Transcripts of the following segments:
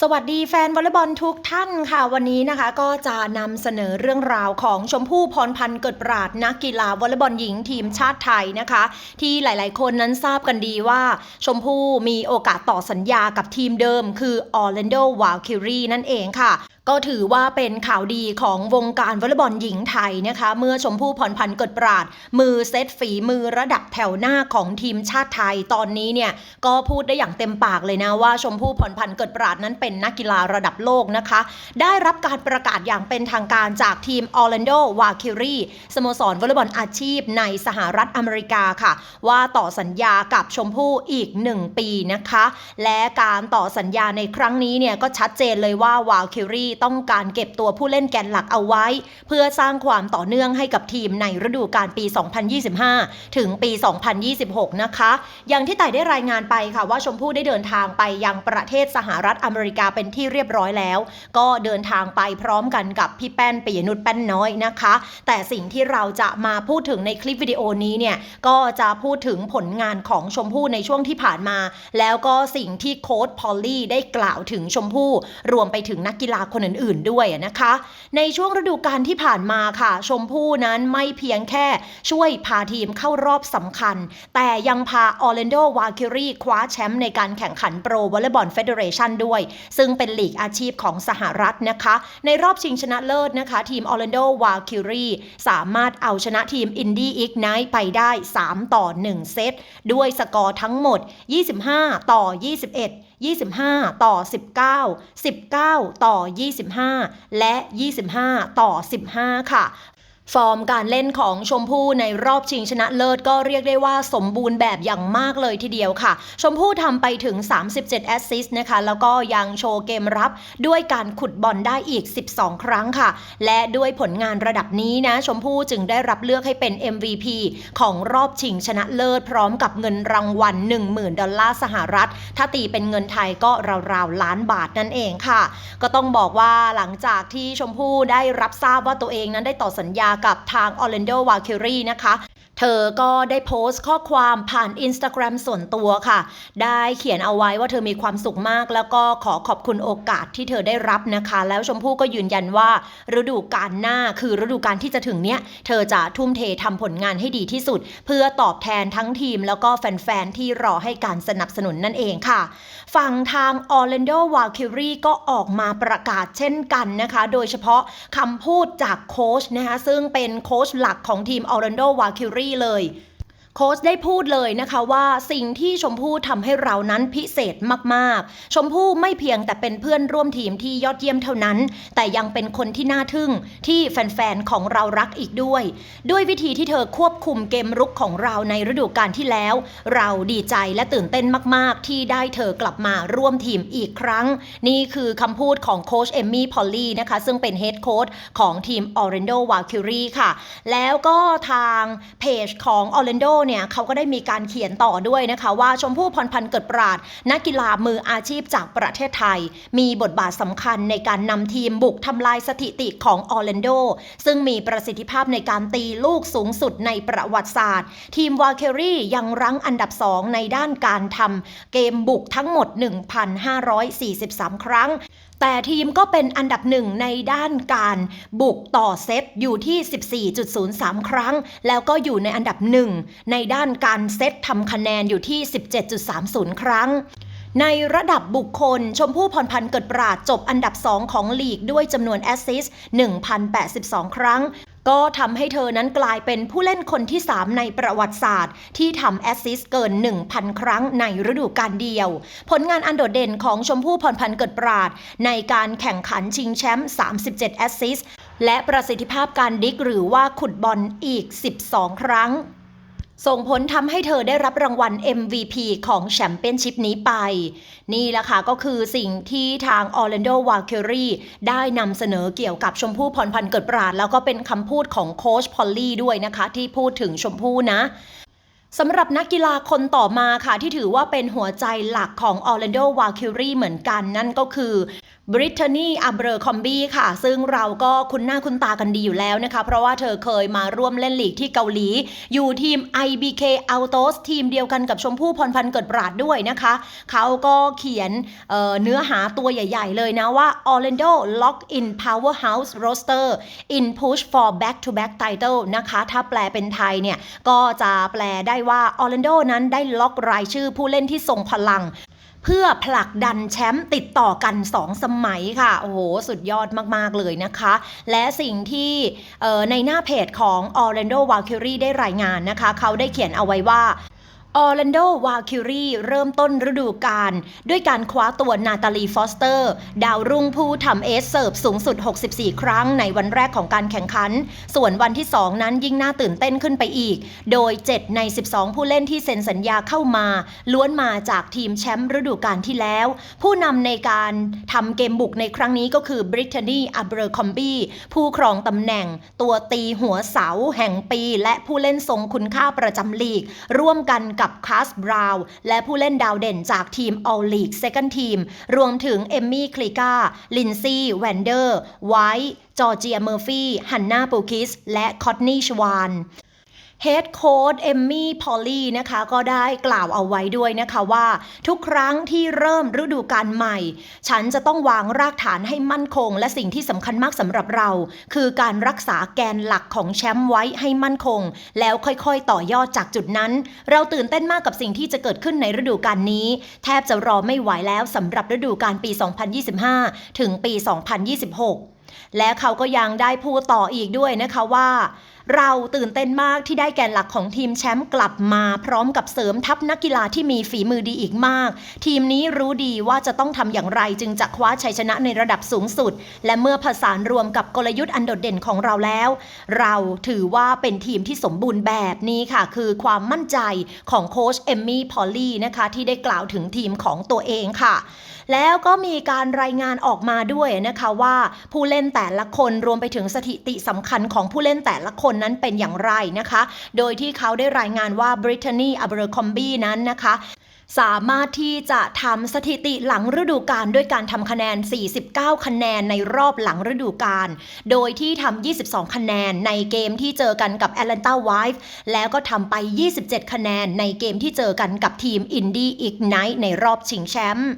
สวัสดีแฟนวอลเลย์บอลทุกท่านค่ะ วันนี้นะคะก็จะนำเสนอเรื่องราวของชมพู่พรพันธ์เกิดปราดนักกีฬาวอลเลย์บอลหญิงทีมชาติไทยนะคะ ที่หลายๆ คนนั้นทราบกันดีว่า ชมพู่มีโอกาสต่อสัญญากับทีมเดิม คือออร์แลนโดวาลคิรีนั่นเองค่ะ ก็ถือว่าเป็นข่าวดีของวงการวอลเลย์บอลหญิงไทยนะคะ เมื่อชมพู่พรพันธ์เกิดปราด มือเซตฝีมือระดับแถวหน้าของทีมชาติไทยตอนนี้เนี่ยก็พูดได้อย่างเต็มปากเลยนะว่าชมพู่พรพันธ์เกิดปราดนั้นเป็นนักกีฬาระดับโลกนะคะ ได้รับการประกาศอย่างเป็นทางการจากทีมออร์แลนโดวาคิรีสโมสรวอลเลย์บอลอาชีพในสหรัฐอเมริกาค่ะ ว่าต่อสัญญากับชมพู่อีก 1 ปีนะคะ และการต่อสัญญาในครั้งนี้เนี่ยก็ชัดเจนเลยว่าวาคิรีต้องการเก็บตัวผู้เล่นแกนหลักเอาไว้ เพื่อสร้างความต่อเนื่องให้กับทีมในฤดูกาลปี 2025 ถึงปี 2026 นะคะ อย่างที่ไต่ได้รายงานไปค่ะว่าชมพู่ได้เดินทางไปยังประเทศสหรัฐอเมริกาเป็นที่เรียบร้อยแล้ว ก็เดินทางไปพร้อมกันกับพี่แป้นปิยนุชแป้นน้อยนะคะ แต่สิ่งที่เราจะมาพูดถึงในคลิปวิดีโอนี้เนี่ยก็จะพูดถึงผลงานของชมพู่ในช่วงที่ผ่านมา แล้วก็สิ่งที่โค้ชพอลลี่ได้กล่าวถึงชมพู่รวมไปถึงนักกีฬาคนอื่นๆด้วยนะคะ ในช่วงฤดูกาลที่ผ่านมาค่ะ ชมพู่นั้นไม่เพียงแค่ช่วยพาทีมเข้ารอบสำคัญ แต่ยังพาออร์แลนโดวาคิรีคว้าแชมป์ในการแข่งขันโปรวอลเลย์บอลเฟเดเรชันด้วย ซึ่งเป็นลีกอาชีพของสหรัฐนะคะ ในรอบชิงชนะเลิศนะคะ ทีมออร์แลนโดวาคิรีสามารถเอาชนะทีมอินดี้อีกไนท์ไปได้ 3 ต่อ 1 เซต ด้วยสกอร์ทั้งหมด 25 ต่อ 21 25 ต่อ 19 19 ต่อ 25 และ 25 ต่อ 15 ค่ะ ฟอร์มการเล่นของชมพู่ในรอบชิงชนะเลิศก็เรียกได้ว่าสมบูรณ์แบบอย่างมากเลยทีเดียวค่ะ ชมพู่ทำไปถึง 37 แอสซิสต์นะคะ แล้วก็ยังโชว์เกมรับด้วยการขุดบอลได้อีก 12 ครั้งค่ะ และด้วยผลงานระดับนี้นะ ชมพู่จึงได้รับเลือกให้เป็น MVP ของรอบชิงชนะเลิศพร้อมกับเงินรางวัล 10,000 ดอลลาร์สหรัฐ ถ้าตีเป็นเงินไทยก็ราวๆล้านบาทนั่นเองค่ะ ก็ต้องบอกว่าหลังจากที่ชมพู่ได้รับทราบว่าตัวเองนั้นได้ต่อสัญญากับทาง Orlando v a l k y r i e นะคะเธอก็ได้โพสต์ข้อความผ่าน Instagram ส่วนตัวค่ะ ได้เขียนเอาไว้ว่าเธอมีความสุขมาก แล้วก็ขอขอบคุณโอกาสที่เธอได้รับนะคะ แล้วชมพู่ก็ยืนยันว่า ฤดูกาลหน้าคือฤดูกาลที่จะถึงเนี้ย เธอจะทุ่มเททำผลงานให้ดีที่สุด เพื่อตอบแทนทั้งทีมแล้วก็แฟนๆ ที่รอให้การสนับสนุนนั่นเองค่ะ ฝั่งทาง Orlando v a l k y r i e ก็ออกมาประกาศเช่นกันนะคะ โดยเฉพาะคำพูดจากโค้ชนะคะซึ่งเป็นโค้ชหลักของทีม Orlando v a l k y r i e เลย โค้ชได้พูดเลยนะคะว่าสิ่งที่ชมพู่ทำให้เรานั้นพิเศษมากๆ ชมพู่ไม่เพียงแต่เป็นเพื่อนร่วมทีมที่ยอดเยี่ยมเท่านั้น แต่ยังเป็นคนที่น่าทึ่งที่แฟนๆของเรารักอีกด้วย ด้วยวิธีที่เธอควบคุมเกมรุกของเราในฤดูกาลที่แล้ว เราดีใจและตื่นเต้นมากๆ ที่ได้เธอกลับมาร่วมทีมอีกครั้ง นี่คือคำพูดของโค้ชเอมมี่พอลลี่นะคะซึ่งเป็นเฮดโค้ชของทีม Orlando v a l k y r i e ค่ะ แล้วก็ทางเพจของ Orlando เนี่ยเขาก็ได้มีการเขียนต่อด้วยนะคะว่าชมพู่พรพันธ์เกิดปราดนักกีฬามืออาชีพจากประเทศไทย มีบทบาทสำคัญในการนำทีมบุกทำลายสถิติของออร์แลนโด ซึ่งมีประสิทธิภาพในการตีลูกสูงสุดในประวัติศาสตร์ ทีมวาเคอรี่ยังรั้งอันดับ 2 ในด้านการทำเกมบุกทั้งหมด 1,543 ครั้งแต่ทีมก็เป็นอันดับหนึ่งในด้านการบุกต่อเซตอยู่ที่ 14.03 ครั้ง แล้วก็อยู่ในอันดับหนึ่งในด้านการเซตทำคะแนนอยู่ที่ 17.30 ครั้งในระดับบุคคล ชมพู่พรพันธ์เกิดปราดจบอันดับ 2 ของลีกด้วยจำนวนแอสซิสต์1,082 ครั้ง ก็ทำให้เธอนั้นกลายเป็นผู้เล่นคนที่ 3 ในประวัติศาสตร์ ที่ทำแอสซิสเกิน 1,000 ครั้งในฤดูกาลเดียว ผลงานอันโดดเด่นของชมพู่พรพันธ์เกิดปราด ในการแข่งขันชิงแชมป์ 37 แอสซิสและประสิทธิภาพการดิกหรือว่าขุดบอลอีก 12 ครั้ง ส่งผลทำให้เธอได้รับรางวัล MVP ของแชมเปี้ยนชิพนี้ไป นี่แหละค่ะก็คือสิ่งที่ทาง Orlando v a l k y r i e ได้นำเสนอเกี่ยวกับชมพู่พรพันธ์เกิดปราด แล้วก็เป็นคำพูดของโค้ชพอลลี่ด้วยนะคะ ที่พูดถึงชมพู่นะ สำหรับนักกีฬาคนต่อมาค่ะ ที่ถือว่าเป็นหัวใจหลักของออร์แลนโดวาคิรีเหมือนกัน นั่นก็คือบริ t านีอับเบอร์คอมบี้ค่ะ ซึ่งเราก็คุ้นหน้าคุ้นตากันดีอยู่แล้วนะคะ เพราะว่าเธอเคยมาร่วมเล่นลีกที่เกาหลี อยู่ทีม IBK Autos ทีมเดียวกันกับชมพู่พรพันธ์เกิดปราดด้วยนะคะ เขาก็เขียนเเนื้อหาตัวใหญ่ๆเลยนะว่า Orlando lock in powerhouse roster in push for back to back title นะคะ ถ้าแปลเป็นไทยเนี่ย ก็จะแปลได้ว่าออร์แลนโดนั้นได้ล็อกรายชื่อผู้เล่นที่ทรงพลังเพื่อผลักดันแชมป์ติดต่อกัน 2 สมัยค่ะ โอ้โห สุดยอดมาก ๆ เลยนะคะ และสิ่งที่ในหน้าเพจของ Orlando Valkyrie ได้รายงานนะคะ เขาได้เขียนเอาไว้ว่า ออร์แลนโด วาคิรีเริ่มต้นฤดูกาลด้วยการคว้าตัวนาตาลีฟอสเตอร์ ดาวรุ่งผู้ทำเอสเซิร์ฟสูงสุด 64 ครั้งในวันแรกของการแข่งขัน ส่วนวันที่ 2 นั้นยิ่งน่าตื่นเต้นขึ้นไปอีก โดย 7 ใน 12 ผู้เล่นที่เซ็นสัญญาเข้ามา ล้วนมาจากทีมแชมป์ฤดูกาลที่แล้ว ผู้นำในการทำเกมบุกในครั้งนี้ก็คือบริ t านีอับเบอร์คอมบี้ผู้ครองตำแหน่ง ตัวตีหัวเสาแห่งปี และผู้เล่นทรงคุณค่าประจำลีก ร่วมกันกับคาสบราวน์และผู้เล่นดาวเด่นจากทีม All League Second Team รวมถึงเอมมี่คลิกาลินซี่แวนเดอร์ ไวท์จอร์เจียเมอร์ฟี่ ฮันนาปูคิส และคอตนี่ชวาน เฮดโค้ดเอมมี่พอลลี่นะคะก็ได้กล่าวเอาไว้ด้วยนะคะว่า ทุกครั้งที่เริ่มฤดูกาลใหม่ ฉันจะต้องวางรากฐานให้มั่นคง และสิ่งที่สำคัญมากสำหรับเรา คือการรักษาแกนหลักของแชมป์ไว้ให้มั่นคง แล้วค่อยๆ ต่อยอดจากจุดนั้น เราตื่นเต้นมากกับสิ่งที่จะเกิดขึ้นในฤดูกาลนี้ แทบจะรอไม่ไหวแล้วสำหรับฤดูกาลปี 2025 ถึงปี 2026 และเขาก็ยังได้พูดต่ออีกด้วยนะคะว่า เราตื่นเต้นมากที่ได้แกนหลักของทีมแชมป์กลับมา พร้อมกับเสริมทัพนักกีฬาที่มีฝีมือดีอีกมาก ทีมนี้รู้ดีว่าจะต้องทำอย่างไรจึงจะคว้าชัยชนะในระดับสูงสุด และเมื่อผสานรวมกับกลยุทธ์อันโดดเด่นของเราแล้ว เราถือว่าเป็นทีมที่สมบูรณ์แบบนี้ค่ะ คือความมั่นใจของโค้ชเอมมี่พอลลี่นะคะที่ได้กล่าวถึงทีมของตัวเองค่ะ แล้วก็มีการรายงานออกมาด้วยนะคะว่าผู้เล่นแต่ละคนรวมไปถึงสถิติสำคัญของผู้เล่นแต่ละคนนั้นเป็นอย่างไรนะคะ โดยที่เขาได้รายงานว่าบริ t านีอัเบอร์คอมบีนั้นนะคะสามารถที่จะทำสถิติหลังฤดูกาลด้วยการทำคะแนน 49 คะแนนในรอบหลังฤดูกาล โดยที่ทำ 22 คะแนนในเกมที่เจอกันกับ Atlanta w i f e แล้วก็ทำไป 27 คะแนนในเกมที่เจอกันกับทีม Indy Ignite ในรอบชิงแชมป์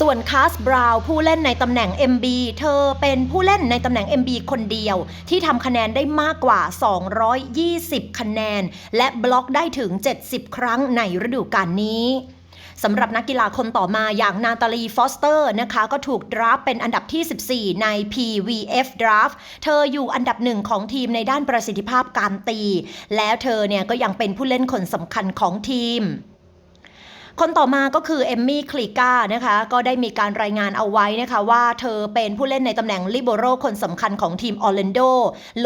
ส่วนคาสบราว์ผู้เล่นในตำแหน่ง MB เธอเป็นผู้เล่นในตำแหน่ง MB คนเดียว ที่ทำคะแนนได้มากกว่า 220 คะแนน และบล็อกได้ถึง 70 ครั้งในฤดูกาลนี้สำหรับนักกีฬาคนต่อมาอย่างนาตาลีฟอสเตอร์นะคะ ก็ถูกดราฟเป็นอันดับที่ 14 ใน PVF Draft เธออยู่อันดับหนึ่งของทีมในด้านประสิทธิภาพการตี แล้วเธอเนี่ยก็ยังเป็นผู้เล่นคนสำคัญของทีม คนต่อมาก็คือเอมมี่คลิก้านะคะก็ได้มีการรายงานเอาไว้นะคะว่าเธอเป็นผู้เล่นในตำแหน่งลิเบโรคนสำคัญของทีมออร์แลนโด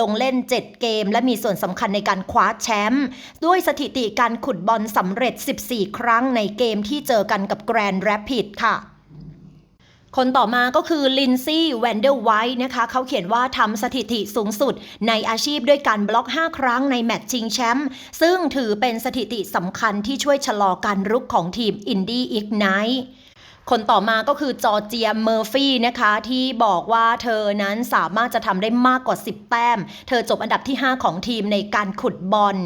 ลงเล่น 7 เกม และมีส่วนสำคัญในการคว้าแชมป์ด้วยสถิติการขุดบอลสำเร็จ 14 ครั้งในเกมที่เจอกันกับแกรนด์แรปิดค่ะ คนต่อมาก็คือลินซี่แวนเดอร์ไวท์นะคะเขาเขียนว่าทำสถิติสูงสุดในอาชีพด้วยการบล็อก 5 ครั้งในแมตช์ชิงแชมป์ซึ่งถือเป็นสถิติสำคัญที่ช่วยชะลอการรุกของทีมอินดี้อีกไนท์ คนต่อมาก็คือจอร์เจียเมอร์ฟี่นะคะที่บอกว่าเธอนั้นสามารถจะทำได้มากกว่า 10 แต้ม เธอจบอันดับที่ 5 ของทีมในการขุดบอล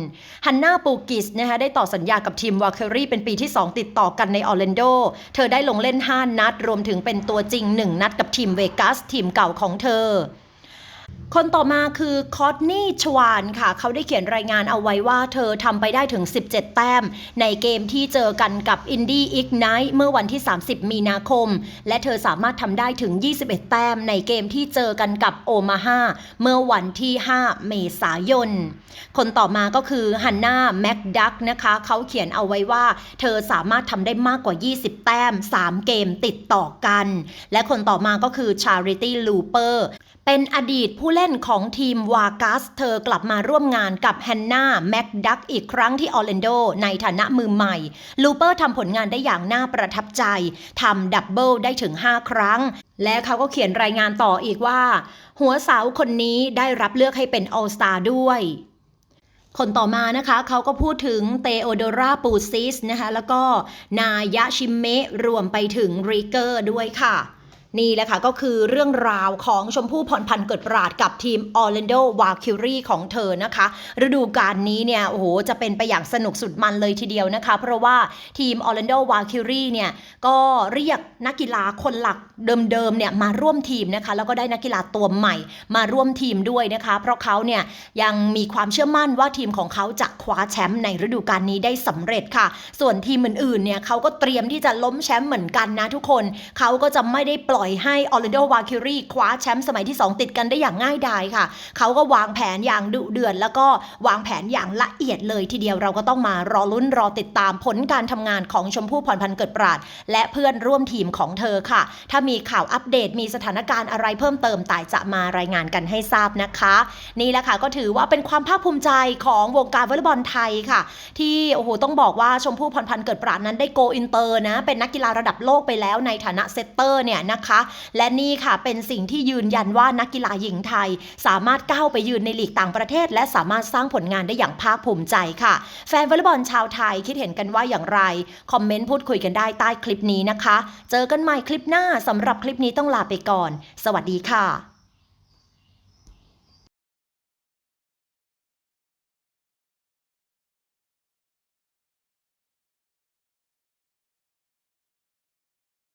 ฮันนาปูกิสนะคะได้ต่อสัญญากับทีมวาเคอรี่เป็นปีที่ 2 ติดต่อกันในออร์แลนโด เธอได้ลงเล่น 5 นัด รวมถึงเป็นตัวจริง 1 นัดกับทีมเวกัสทีมเก่าของเธอ คนต่อมาคือคอตนี่ชวานค่ะ เขาได้เขียนรายงานเอาไว้ว่าเธอทำไปได้ถึง 17 แต้ม ในเกมที่เจอกันกับ Indy Ignite เมื่อวันที่ 30 มีนาคม และเธอสามารถทำได้ถึง 21 แต้ม ในเกมที่เจอกันกับโอมาฮาเมื่อวันที่ 5 เมษายน คนต่อมาก็คือฮันนาแม็กดักนะคะ เขาเขียนเอาไว้ว่า เธอสามารถทำได้มากกว่า 20 แต้ม 3 เกมติดต่อกัน และคนต่อมาก็คือ Charity Looper เป็ เป็นอดีตผู้เล่นของทีมวากัส เธอกลับมาร่วมงานกับแฮนนาแม็กดักอีกครั้งที่ออร์แลนโดในฐานะมือใหม่ ลูเปอร์ทำผลงานได้อย่างน่าประทับใจ ทำดับเบิลได้ถึง 5 ครั้ง และเขาก็เขียนรายงานต่ออีกว่า หัวสาวคนนี้ได้รับเลือกให้เป็นออลสตาด้วยคนต่อมานะคะเขาก็พูดถึงเตโอโดราปูซิสนะคะแล้วก็นายะชิเมะรวมไปถึงริเกอร์ด้วยค่ะ นี่แหละค่ะก็คือเรื่องราวของชมพู่พรพันธ์เกิดปราดกับทีมออร์แลนโดวาคิรีของเธอนะคะ ฤดูกาลนี้เนี่ยโอ้โหจะเป็นไปอย่างสนุกสุดมันเลยทีเดียวนะคะ เพราะว่าทีมออร์แลนโดวาคิรีเนี่ยก็เรียกนักกีฬาคนหลักเดิมๆเนี่ยมาร่วมทีมนะคะ แล้วก็ได้นักกีฬาตัวใหม่มาร่วมทีมด้วยนะคะ เพราะเขาเนี่ยยังมีความเชื่อมั่นว่าทีมของเขาจะคว้าแชมป์ในฤดูกาลนี้ได้สำเร็จค่ะ ส่วนทีมอื่นๆเนี่ยเขาก็เตรียมที่จะล้มแชมป์เหมือนกันนะทุกคนเขาก็จะไม่ได้ปล่อยอยให้ออร์แลนโดวาคิรีคว้าแชมป์สมัยที่ 2 ติดกันได้อย่างง่ายดายค่ะ เขาก็วางแผนอย่างดุเดือดแล้วก็วางแผนอย่างละเอียดเลยทีเดียวเราก็ต้องมารอลุ้นรอติดตามผลการทำงานของชมพู่พรพันธ์เกิดปราด และเพื่อนร่วมทีมของเธอค่ะ ถ้ามีข่าวอัปเดตมีสถานการณ์อะไรเพิ่มเติมต่ายจะมารายงานกันให้ทราบนะคะ นี่แหละค่ะก็ถือว่าเป็นความภาคภูมิใจของวงการวอลเลย์บอลไทยค่ะ ที่โอ้โหต้องบอกว่าชมพู่พรพันธ์เกิดปราดนั้นได้โกอินเตอร์นะเป็นนักกีฬาระดับโลกไปแล้วในฐานะเซตเตอร์เนี่ยนะคะและนี่ค่ะเป็นสิ่งที่ยืนยันว่านักกีฬาหญิงไทย สามารถก้าวไปยืนในลีกต่างประเทศ และสามารถสร้างผลงานได้อย่างภาคภูมิใจค่ะ แฟนวอลเลย์บอลชาวไทยคิดเห็นกันว่าอย่างไร คอมเมนต์พูดคุยกันได้ใต้คลิปนี้นะคะ เจอกันใหม่คลิปหน้าสำหรับคลิปนี้ต้องลาไปก่อน สวัสดีค่ะ